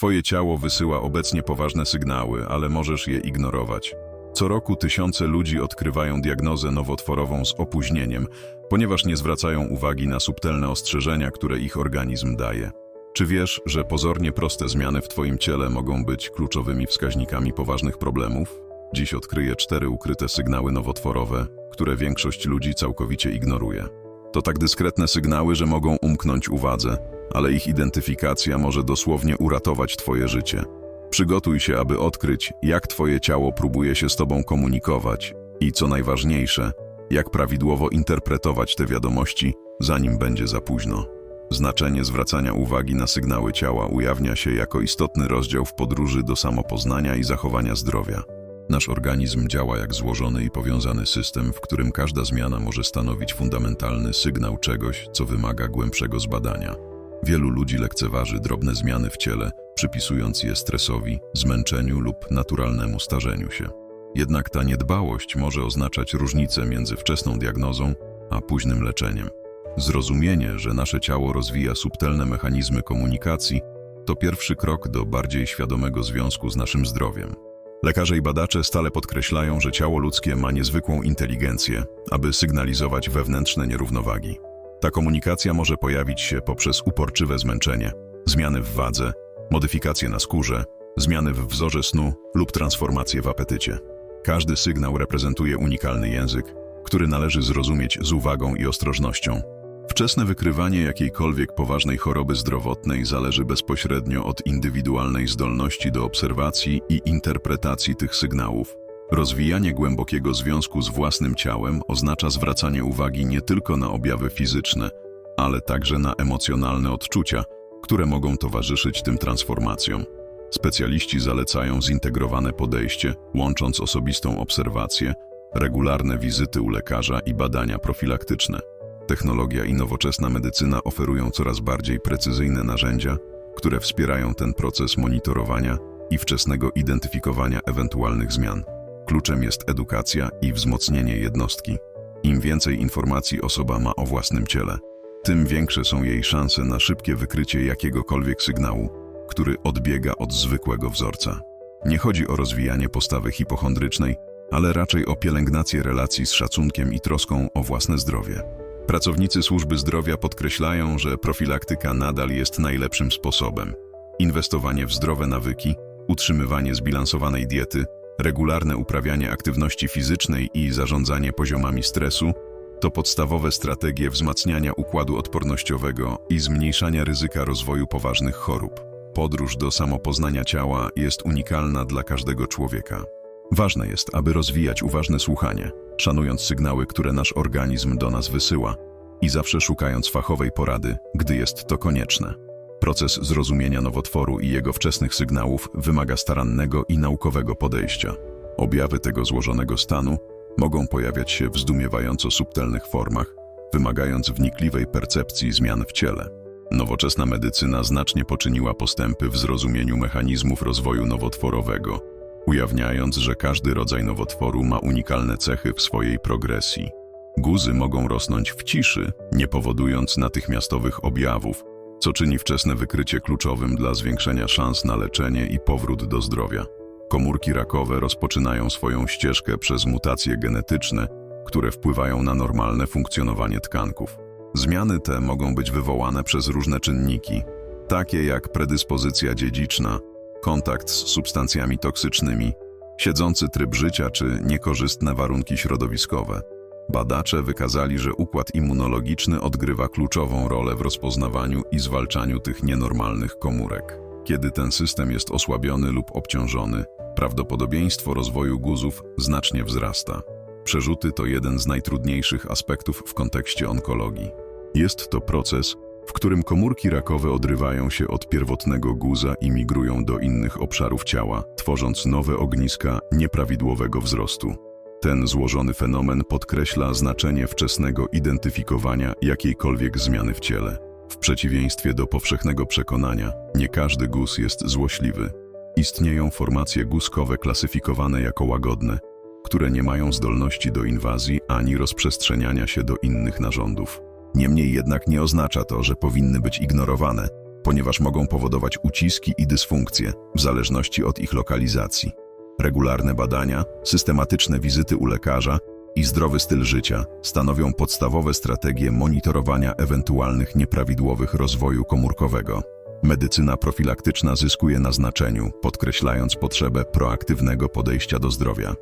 Twoje ciało wysyła obecnie poważne sygnały, ale możesz je ignorować. Co roku tysiące ludzi odkrywają diagnozę nowotworową z opóźnieniem, ponieważ nie zwracają uwagi na subtelne ostrzeżenia, które ich organizm daje. Czy wiesz, że pozornie proste zmiany w Twoim ciele mogą być kluczowymi wskaźnikami poważnych problemów? Dziś odkryję cztery ukryte sygnały nowotworowe, które większość ludzi całkowicie ignoruje. To tak dyskretne sygnały, że mogą umknąć uwadze, ale ich identyfikacja może dosłownie uratować Twoje życie. Przygotuj się, aby odkryć, jak Twoje ciało próbuje się z Tobą komunikować i, co najważniejsze, jak prawidłowo interpretować te wiadomości, zanim będzie za późno. Znaczenie zwracania uwagi na sygnały ciała ujawnia się jako istotny rozdział w podróży do samopoznania i zachowania zdrowia. Nasz organizm działa jak złożony i powiązany system, w którym każda zmiana może stanowić fundamentalny sygnał czegoś, co wymaga głębszego zbadania. Wielu ludzi lekceważy drobne zmiany w ciele, przypisując je stresowi, zmęczeniu lub naturalnemu starzeniu się. Jednak ta niedbałość może oznaczać różnicę między wczesną diagnozą a późnym leczeniem. Zrozumienie, że nasze ciało rozwija subtelne mechanizmy komunikacji, to pierwszy krok do bardziej świadomego związku z naszym zdrowiem. Lekarze i badacze stale podkreślają, że ciało ludzkie ma niezwykłą inteligencję, aby sygnalizować wewnętrzne nierównowagi. Ta komunikacja może pojawić się poprzez uporczywe zmęczenie, zmiany w wadze, modyfikacje na skórze, zmiany w wzorze snu lub transformacje w apetycie. Każdy sygnał reprezentuje unikalny język, który należy zrozumieć z uwagą i ostrożnością. Wczesne wykrywanie jakiejkolwiek poważnej choroby zdrowotnej zależy bezpośrednio od indywidualnej zdolności do obserwacji i interpretacji tych sygnałów. Rozwijanie głębokiego związku z własnym ciałem oznacza zwracanie uwagi nie tylko na objawy fizyczne, ale także na emocjonalne odczucia, które mogą towarzyszyć tym transformacjom. Specjaliści zalecają zintegrowane podejście, łącząc osobistą obserwację, regularne wizyty u lekarza i badania profilaktyczne. Technologia i nowoczesna medycyna oferują coraz bardziej precyzyjne narzędzia, które wspierają ten proces monitorowania i wczesnego identyfikowania ewentualnych zmian. Kluczem jest edukacja i wzmocnienie jednostki. Im więcej informacji osoba ma o własnym ciele, tym większe są jej szanse na szybkie wykrycie jakiegokolwiek sygnału, który odbiega od zwykłego wzorca. Nie chodzi o rozwijanie postawy hipochondrycznej, ale raczej o pielęgnację relacji z szacunkiem i troską o własne zdrowie. Pracownicy służby zdrowia podkreślają, że profilaktyka nadal jest najlepszym sposobem. Inwestowanie w zdrowe nawyki, utrzymywanie zbilansowanej diety, regularne uprawianie aktywności fizycznej i zarządzanie poziomami stresu to podstawowe strategie wzmacniania układu odpornościowego i zmniejszania ryzyka rozwoju poważnych chorób. Podróż do samopoznania ciała jest unikalna dla każdego człowieka. Ważne jest, aby rozwijać uważne słuchanie, szanując sygnały, które nasz organizm do nas wysyła i zawsze szukając fachowej porady, gdy jest to konieczne. Proces zrozumienia nowotworu i jego wczesnych sygnałów wymaga starannego i naukowego podejścia. Objawy tego złożonego stanu mogą pojawiać się w zdumiewająco subtelnych formach, wymagając wnikliwej percepcji zmian w ciele. Nowoczesna medycyna znacznie poczyniła postępy w zrozumieniu mechanizmów rozwoju nowotworowego, ujawniając, że każdy rodzaj nowotworu ma unikalne cechy w swojej progresji. Guzy mogą rosnąć w ciszy, nie powodując natychmiastowych objawów, co czyni wczesne wykrycie kluczowym dla zwiększenia szans na leczenie i powrót do zdrowia. Komórki rakowe rozpoczynają swoją ścieżkę przez mutacje genetyczne, które wpływają na normalne funkcjonowanie tkanków. Zmiany te mogą być wywołane przez różne czynniki, takie jak predyspozycja dziedziczna, kontakt z substancjami toksycznymi, siedzący tryb życia czy niekorzystne warunki środowiskowe. Badacze wykazali, że układ immunologiczny odgrywa kluczową rolę w rozpoznawaniu i zwalczaniu tych nienormalnych komórek. Kiedy ten system jest osłabiony lub obciążony, prawdopodobieństwo rozwoju guzów znacznie wzrasta. Przerzuty to jeden z najtrudniejszych aspektów w kontekście onkologii. Jest to proces, w którym komórki rakowe odrywają się od pierwotnego guza i migrują do innych obszarów ciała, tworząc nowe ogniska nieprawidłowego wzrostu. Ten złożony fenomen podkreśla znaczenie wczesnego identyfikowania jakiejkolwiek zmiany w ciele. W przeciwieństwie do powszechnego przekonania, nie każdy guz jest złośliwy. Istnieją formacje guzkowe klasyfikowane jako łagodne, które nie mają zdolności do inwazji ani rozprzestrzeniania się do innych narządów. Niemniej jednak nie oznacza to, że powinny być ignorowane, ponieważ mogą powodować uciski i dysfunkcje w zależności od ich lokalizacji. Regularne badania, systematyczne wizyty u lekarza i zdrowy styl życia stanowią podstawowe strategie monitorowania ewentualnych nieprawidłowych rozwoju komórkowego. Medycyna profilaktyczna zyskuje na znaczeniu, podkreślając potrzebę proaktywnego podejścia do zdrowia.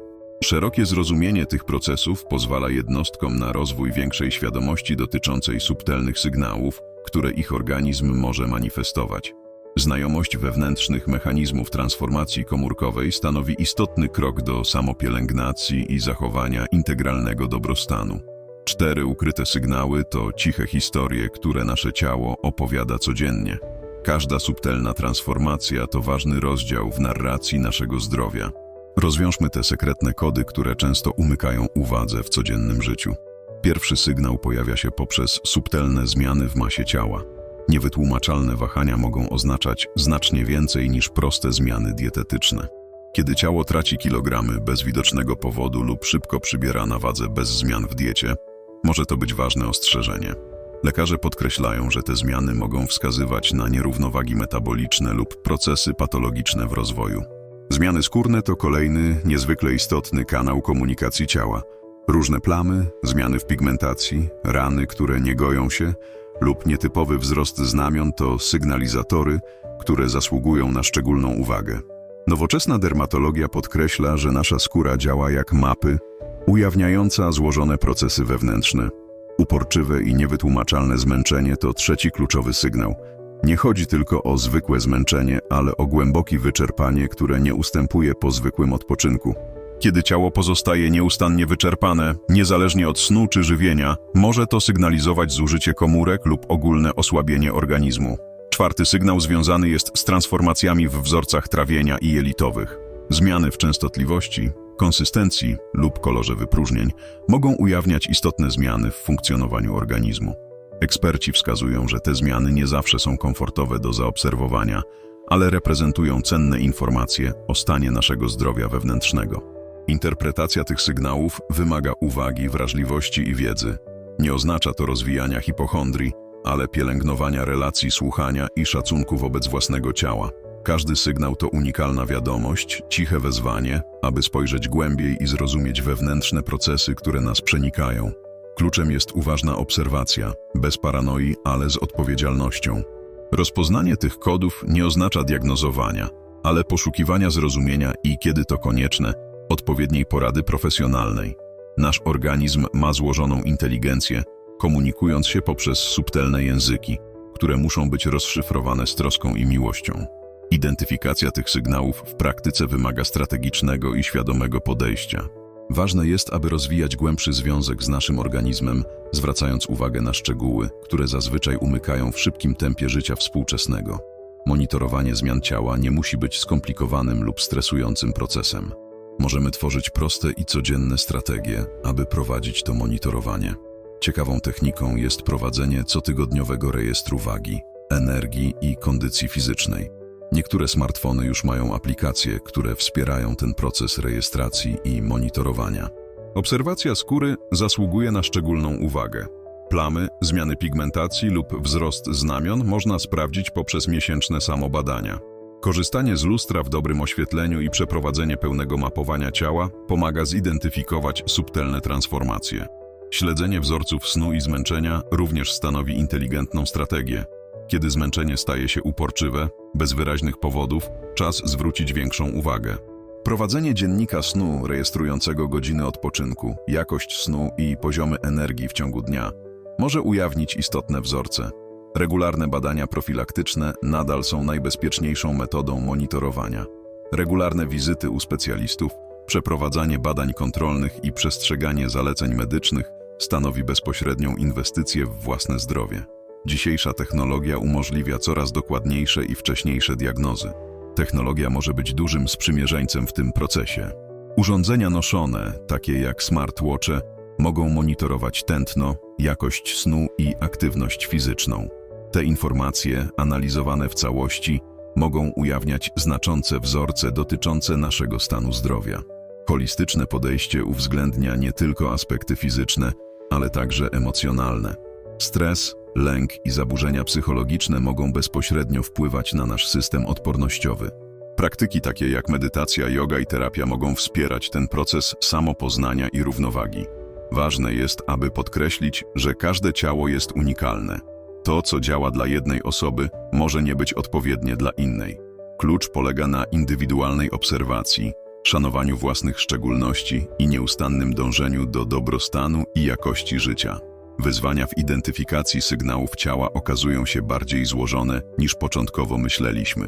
Szerokie zrozumienie tych procesów pozwala jednostkom na rozwój większej świadomości dotyczącej subtelnych sygnałów, które ich organizm może manifestować. Znajomość wewnętrznych mechanizmów transformacji komórkowej stanowi istotny krok do samopielęgnacji i zachowania integralnego dobrostanu. Cztery ukryte sygnały to ciche historie, które nasze ciało opowiada codziennie. Każda subtelna transformacja to ważny rozdział w narracji naszego zdrowia. Rozwiążmy te sekretne kody, które często umykają uwadze w codziennym życiu. Pierwszy sygnał pojawia się poprzez subtelne zmiany w masie ciała. Niewytłumaczalne wahania mogą oznaczać znacznie więcej niż proste zmiany dietetyczne. Kiedy ciało traci kilogramy bez widocznego powodu lub szybko przybiera na wadze bez zmian w diecie, może to być ważne ostrzeżenie. Lekarze podkreślają, że te zmiany mogą wskazywać na nierównowagi metaboliczne lub procesy patologiczne w rozwoju. Zmiany skórne to kolejny, niezwykle istotny kanał komunikacji ciała. Różne plamy, zmiany w pigmentacji, rany, które nie goją się lub nietypowy wzrost znamion to sygnalizatory, które zasługują na szczególną uwagę. Nowoczesna dermatologia podkreśla, że nasza skóra działa jak mapy, ujawniająca złożone procesy wewnętrzne. Uporczywe i niewytłumaczalne zmęczenie to trzeci kluczowy sygnał. Nie chodzi tylko o zwykłe zmęczenie, ale o głębokie wyczerpanie, które nie ustępuje po zwykłym odpoczynku. Kiedy ciało pozostaje nieustannie wyczerpane, niezależnie od snu czy żywienia, może to sygnalizować zużycie komórek lub ogólne osłabienie organizmu. Czwarty sygnał związany jest z transformacjami w wzorcach trawienia i jelitowych. Zmiany w częstotliwości, konsystencji lub kolorze wypróżnień mogą ujawniać istotne zmiany w funkcjonowaniu organizmu. Eksperci wskazują, że te zmiany nie zawsze są komfortowe do zaobserwowania, ale reprezentują cenne informacje o stanie naszego zdrowia wewnętrznego. Interpretacja tych sygnałów wymaga uwagi, wrażliwości i wiedzy. Nie oznacza to rozwijania hipochondrii, ale pielęgnowania relacji słuchania i szacunku wobec własnego ciała. Każdy sygnał to unikalna wiadomość, ciche wezwanie, aby spojrzeć głębiej i zrozumieć wewnętrzne procesy, które nas przenikają. Kluczem jest uważna obserwacja, bez paranoi, ale z odpowiedzialnością. Rozpoznanie tych kodów nie oznacza diagnozowania, ale poszukiwania zrozumienia i, kiedy to konieczne, odpowiedniej porady profesjonalnej. Nasz organizm ma złożoną inteligencję, komunikując się poprzez subtelne języki, które muszą być rozszyfrowane z troską i miłością. Identyfikacja tych sygnałów w praktyce wymaga strategicznego i świadomego podejścia. Ważne jest, aby rozwijać głębszy związek z naszym organizmem, zwracając uwagę na szczegóły, które zazwyczaj umykają w szybkim tempie życia współczesnego. Monitorowanie zmian ciała nie musi być skomplikowanym lub stresującym procesem. Możemy tworzyć proste i codzienne strategie, aby prowadzić to monitorowanie. Ciekawą techniką jest prowadzenie cotygodniowego rejestru wagi, energii i kondycji fizycznej. Niektóre smartfony już mają aplikacje, które wspierają ten proces rejestracji i monitorowania. Obserwacja skóry zasługuje na szczególną uwagę. Plamy, zmiany pigmentacji lub wzrost znamion można sprawdzić poprzez miesięczne samobadania. Korzystanie z lustra w dobrym oświetleniu i przeprowadzenie pełnego mapowania ciała pomaga zidentyfikować subtelne transformacje. Śledzenie wzorców snu i zmęczenia również stanowi inteligentną strategię. Kiedy zmęczenie staje się uporczywe, bez wyraźnych powodów, czas zwrócić większą uwagę. Prowadzenie dziennika snu rejestrującego godziny odpoczynku, jakość snu i poziomy energii w ciągu dnia może ujawnić istotne wzorce. Regularne badania profilaktyczne nadal są najbezpieczniejszą metodą monitorowania. Regularne wizyty u specjalistów, przeprowadzanie badań kontrolnych i przestrzeganie zaleceń medycznych stanowi bezpośrednią inwestycję w własne zdrowie. Dzisiejsza technologia umożliwia coraz dokładniejsze i wcześniejsze diagnozy. Technologia może być dużym sprzymierzeńcem w tym procesie. Urządzenia noszone, takie jak smartwatche, mogą monitorować tętno, jakość snu i aktywność fizyczną. Te informacje, analizowane w całości, mogą ujawniać znaczące wzorce dotyczące naszego stanu zdrowia. Holistyczne podejście uwzględnia nie tylko aspekty fizyczne, ale także emocjonalne. Stres, lęk i zaburzenia psychologiczne mogą bezpośrednio wpływać na nasz system odpornościowy. Praktyki takie jak medytacja, yoga i terapia mogą wspierać ten proces samopoznania i równowagi. Ważne jest, aby podkreślić, że każde ciało jest unikalne. To, co działa dla jednej osoby, może nie być odpowiednie dla innej. Klucz polega na indywidualnej obserwacji, szanowaniu własnych szczególności i nieustannym dążeniu do dobrostanu i jakości życia. Wyzwania w identyfikacji sygnałów ciała okazują się bardziej złożone niż początkowo myśleliśmy.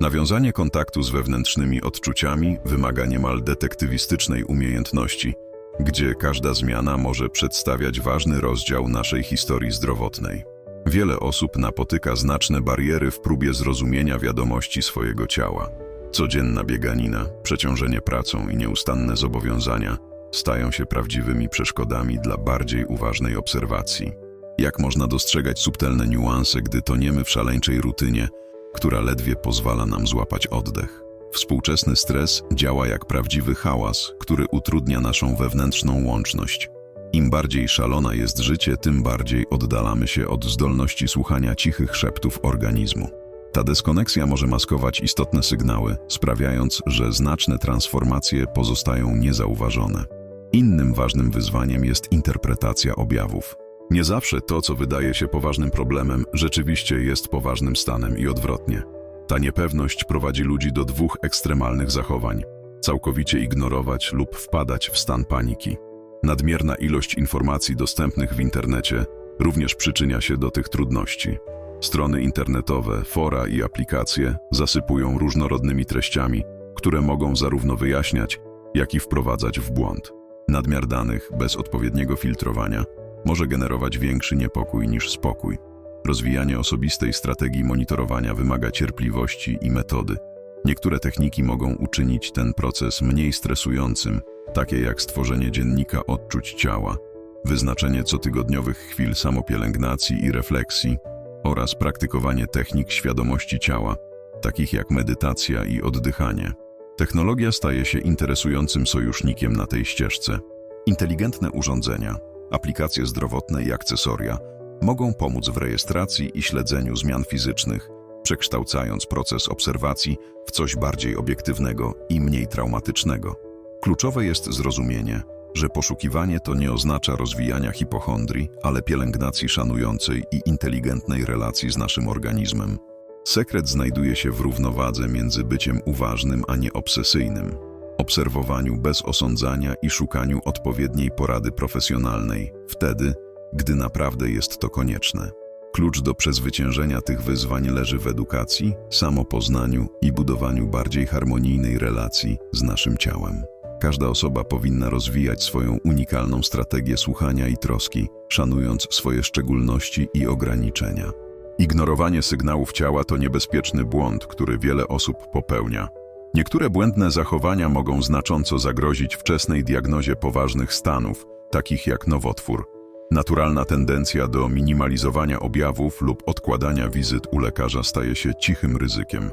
Nawiązanie kontaktu z wewnętrznymi odczuciami wymaga niemal detektywistycznej umiejętności, gdzie każda zmiana może przedstawiać ważny rozdział naszej historii zdrowotnej. Wiele osób napotyka znaczne bariery w próbie zrozumienia wiadomości swojego ciała. Codzienna bieganina, przeciążenie pracą i nieustanne zobowiązania stają się prawdziwymi przeszkodami dla bardziej uważnej obserwacji. Jak można dostrzegać subtelne niuanse, gdy toniemy w szaleńczej rutynie, która ledwie pozwala nam złapać oddech? Współczesny stres działa jak prawdziwy hałas, który utrudnia naszą wewnętrzną łączność. Im bardziej szalona jest życie, tym bardziej oddalamy się od zdolności słuchania cichych szeptów organizmu. Ta dyskoneksja może maskować istotne sygnały, sprawiając, że znaczne transformacje pozostają niezauważone. Innym ważnym wyzwaniem jest interpretacja objawów. Nie zawsze to, co wydaje się poważnym problemem, rzeczywiście jest poważnym stanem i odwrotnie. Ta niepewność prowadzi ludzi do dwóch ekstremalnych zachowań: całkowicie ignorować lub wpadać w stan paniki. Nadmierna ilość informacji dostępnych w internecie również przyczynia się do tych trudności. Strony internetowe, fora i aplikacje zasypują różnorodnymi treściami, które mogą zarówno wyjaśniać, jak i wprowadzać w błąd. Nadmiar danych bez odpowiedniego filtrowania może generować większy niepokój niż spokój. Rozwijanie osobistej strategii monitorowania wymaga cierpliwości i metody. Niektóre techniki mogą uczynić ten proces mniej stresującym, takie jak stworzenie dziennika odczuć ciała, wyznaczenie cotygodniowych chwil samopielęgnacji i refleksji oraz praktykowanie technik świadomości ciała, takich jak medytacja i oddychanie. Technologia staje się interesującym sojusznikiem na tej ścieżce. Inteligentne urządzenia, aplikacje zdrowotne i akcesoria mogą pomóc w rejestracji i śledzeniu zmian fizycznych, przekształcając proces obserwacji w coś bardziej obiektywnego i mniej traumatycznego. Kluczowe jest zrozumienie, że poszukiwanie to nie oznacza rozwijania hipochondrii, ale pielęgnacji szanującej i inteligentnej relacji z naszym organizmem. Sekret znajduje się w równowadze między byciem uważnym a nie obsesyjnym, obserwowaniu bez osądzania i szukaniu odpowiedniej porady profesjonalnej, wtedy, gdy naprawdę jest to konieczne. Klucz do przezwyciężenia tych wyzwań leży w edukacji, samopoznaniu i budowaniu bardziej harmonijnej relacji z naszym ciałem. Każda osoba powinna rozwijać swoją unikalną strategię słuchania i troski, szanując swoje szczególności i ograniczenia. Ignorowanie sygnałów ciała to niebezpieczny błąd, który wiele osób popełnia. Niektóre błędne zachowania mogą znacząco zagrozić wczesnej diagnozie poważnych stanów, takich jak nowotwór. Naturalna tendencja do minimalizowania objawów lub odkładania wizyt u lekarza staje się cichym ryzykiem.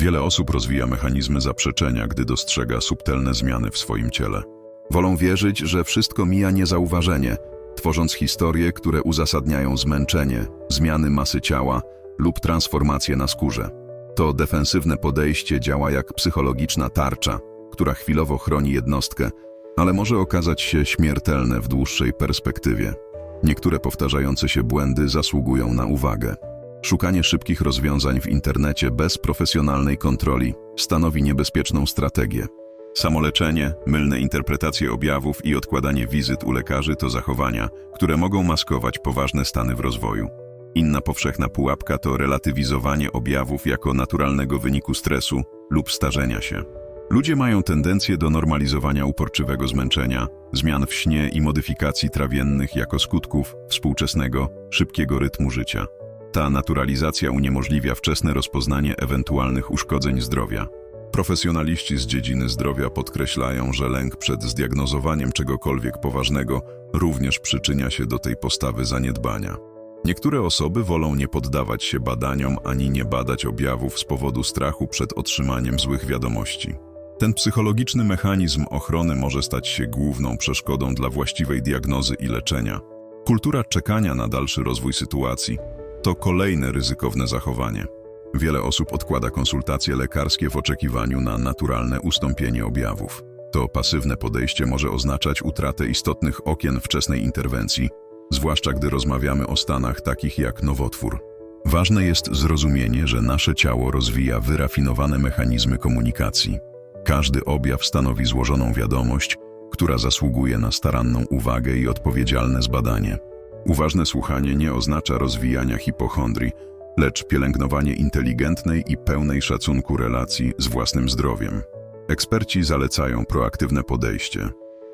Wiele osób rozwija mechanizmy zaprzeczenia, gdy dostrzega subtelne zmiany w swoim ciele. Wolą wierzyć, że wszystko mija niezauważenie, tworząc historie, które uzasadniają zmęczenie, zmiany masy ciała lub transformacje na skórze. To defensywne podejście działa jak psychologiczna tarcza, która chwilowo chroni jednostkę, ale może okazać się śmiertelne w dłuższej perspektywie. Niektóre powtarzające się błędy zasługują na uwagę. Szukanie szybkich rozwiązań w internecie bez profesjonalnej kontroli stanowi niebezpieczną strategię. Samoleczenie, mylne interpretacje objawów i odkładanie wizyt u lekarzy to zachowania, które mogą maskować poważne stany w rozwoju. Inna powszechna pułapka to relatywizowanie objawów jako naturalnego wyniku stresu lub starzenia się. Ludzie mają tendencję do normalizowania uporczywego zmęczenia, zmian w śnie i modyfikacji trawiennych jako skutków współczesnego, szybkiego rytmu życia. Ta naturalizacja uniemożliwia wczesne rozpoznanie ewentualnych uszkodzeń zdrowia. Profesjonaliści z dziedziny zdrowia podkreślają, że lęk przed zdiagnozowaniem czegokolwiek poważnego również przyczynia się do tej postawy zaniedbania. Niektóre osoby wolą nie poddawać się badaniom ani nie badać objawów z powodu strachu przed otrzymaniem złych wiadomości. Ten psychologiczny mechanizm ochrony może stać się główną przeszkodą dla właściwej diagnozy i leczenia. Kultura czekania na dalszy rozwój sytuacji to kolejne ryzykowne zachowanie. Wiele osób odkłada konsultacje lekarskie w oczekiwaniu na naturalne ustąpienie objawów. To pasywne podejście może oznaczać utratę istotnych okien wczesnej interwencji, zwłaszcza gdy rozmawiamy o stanach takich jak nowotwór. Ważne jest zrozumienie, że nasze ciało rozwija wyrafinowane mechanizmy komunikacji. Każdy objaw stanowi złożoną wiadomość, która zasługuje na staranną uwagę i odpowiedzialne zbadanie. Uważne słuchanie nie oznacza rozwijania hipochondrii, lecz pielęgnowanie inteligentnej i pełnej szacunku relacji z własnym zdrowiem. Eksperci zalecają proaktywne podejście,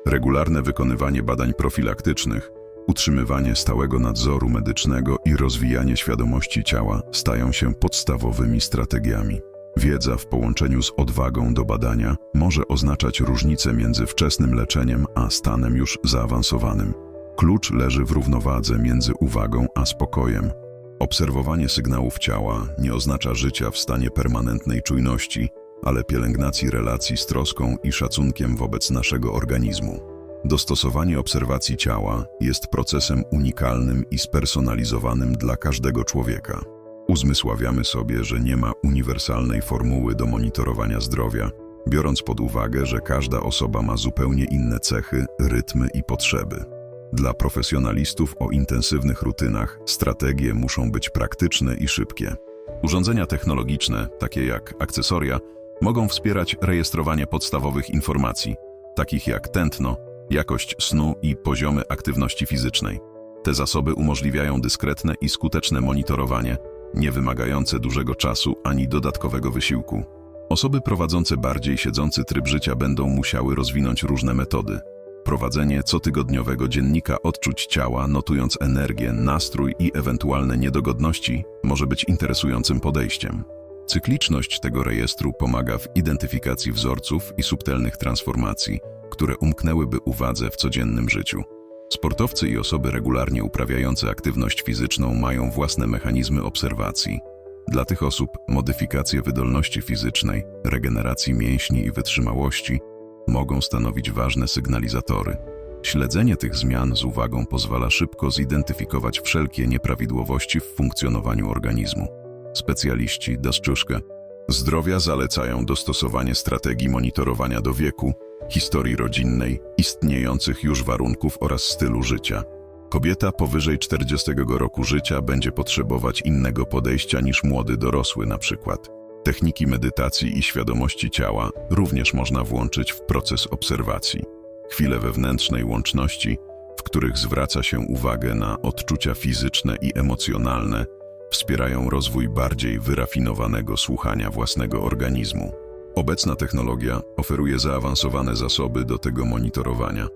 regularne wykonywanie badań profilaktycznych, utrzymywanie stałego nadzoru medycznego i rozwijanie świadomości ciała stają się podstawowymi strategiami. Wiedza w połączeniu z odwagą do badania może oznaczać różnicę między wczesnym leczeniem a stanem już zaawansowanym. Klucz leży w równowadze między uwagą a spokojem. Obserwowanie sygnałów ciała nie oznacza życia w stanie permanentnej czujności, ale pielęgnacji relacji z troską i szacunkiem wobec naszego organizmu. Dostosowanie obserwacji ciała jest procesem unikalnym i spersonalizowanym dla każdego człowieka. Uzmysławiamy sobie, że nie ma uniwersalnej formuły do monitorowania zdrowia, biorąc pod uwagę, że każda osoba ma zupełnie inne cechy, rytmy i potrzeby. Dla profesjonalistów o intensywnych rutynach strategie muszą być praktyczne i szybkie. Urządzenia technologiczne, takie jak akcesoria, mogą wspierać rejestrowanie podstawowych informacji, takich jak tętno, jakość snu i poziomy aktywności fizycznej. Te zasoby umożliwiają dyskretne i skuteczne monitorowanie, nie wymagające dużego czasu ani dodatkowego wysiłku. Osoby prowadzące bardziej siedzący tryb życia będą musiały rozwinąć różne metody. Prowadzenie cotygodniowego dziennika odczuć ciała, notując energię, nastrój i ewentualne niedogodności, może być interesującym podejściem. Cykliczność tego rejestru pomaga w identyfikacji wzorców i subtelnych transformacji, które umknęłyby uwadze w codziennym życiu. Sportowcy i osoby regularnie uprawiające aktywność fizyczną mają własne mechanizmy obserwacji. Dla tych osób modyfikacje wydolności fizycznej, regeneracji mięśni i wytrzymałości mogą stanowić ważne sygnalizatory. Śledzenie tych zmian z uwagą pozwala szybko zidentyfikować wszelkie nieprawidłowości w funkcjonowaniu organizmu. Specjaliści Daszczuszka zdrowia zalecają dostosowanie strategii monitorowania do wieku, historii rodzinnej, istniejących już warunków oraz stylu życia. Kobieta powyżej 40 roku życia będzie potrzebować innego podejścia niż młody dorosły na przykład. Techniki medytacji i świadomości ciała również można włączyć w proces obserwacji. Chwile wewnętrznej łączności, w których zwraca się uwagę na odczucia fizyczne i emocjonalne, wspierają rozwój bardziej wyrafinowanego słuchania własnego organizmu. Obecna technologia oferuje zaawansowane zasoby do tego monitorowania.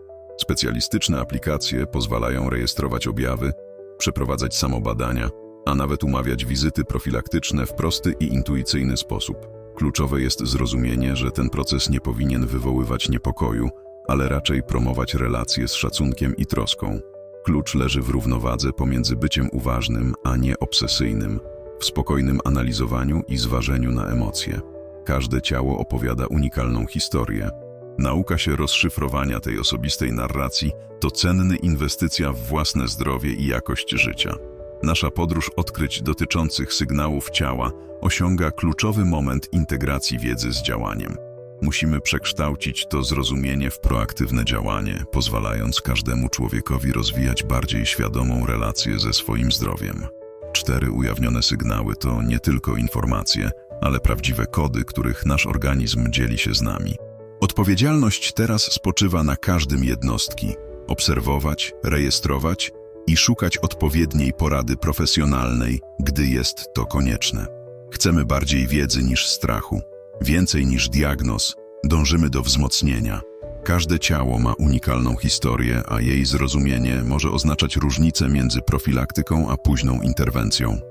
Specjalistyczne aplikacje pozwalają rejestrować objawy, przeprowadzać samobadania, a nawet umawiać wizyty profilaktyczne w prosty i intuicyjny sposób. Kluczowe jest zrozumienie, że ten proces nie powinien wywoływać niepokoju, ale raczej promować relacje z szacunkiem i troską. Klucz leży w równowadze pomiędzy byciem uważnym, a nie obsesyjnym, w spokojnym analizowaniu i zważeniu na emocje. Każde ciało opowiada unikalną historię. Nauka się rozszyfrowania tej osobistej narracji to cenna inwestycja w własne zdrowie i jakość życia. Nasza podróż odkryć dotyczących sygnałów ciała osiąga kluczowy moment integracji wiedzy z działaniem. Musimy przekształcić to zrozumienie w proaktywne działanie, pozwalając każdemu człowiekowi rozwijać bardziej świadomą relację ze swoim zdrowiem. Cztery ujawnione sygnały to nie tylko informacje, ale prawdziwe kody, których nasz organizm dzieli się z nami. Odpowiedzialność teraz spoczywa na każdym jednostki. Obserwować, rejestrować i szukać odpowiedniej porady profesjonalnej, gdy jest to konieczne. Chcemy bardziej wiedzy niż strachu, więcej niż diagnoz, dążymy do wzmocnienia. Każde ciało ma unikalną historię, a jej zrozumienie może oznaczać różnicę między profilaktyką a późną interwencją.